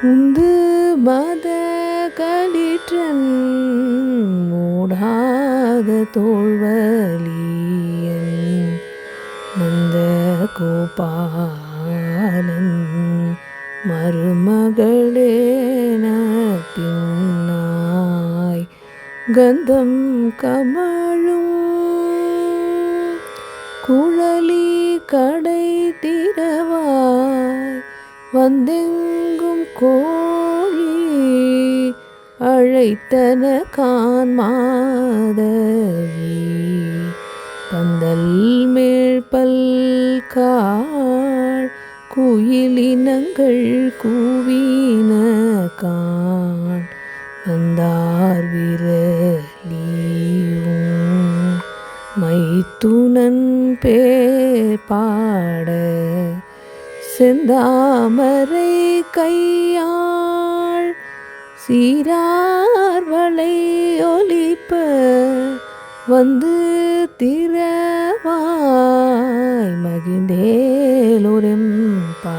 உந்து மத களிற்றன் மூடாத தோல்வலியன் நந்த கோபாலன் மருமகளேன பின்னாய் கந்தம் கமழும் குழலி கடை திறவாய் வந்தெங்கும் கோழி அழைத்தன கான்மாதவி பந்தல் மேற்பல் பல்காள் குயிலினங்கள் கூவின கான். வந்தார் விரலியும் மைத்துனன் பேர் பாட. செந்தாமரை கையாள் சீரார்வளை ஒலிப்ப வந்து திறவாய் மகிழ்ந்தேலொரும் பா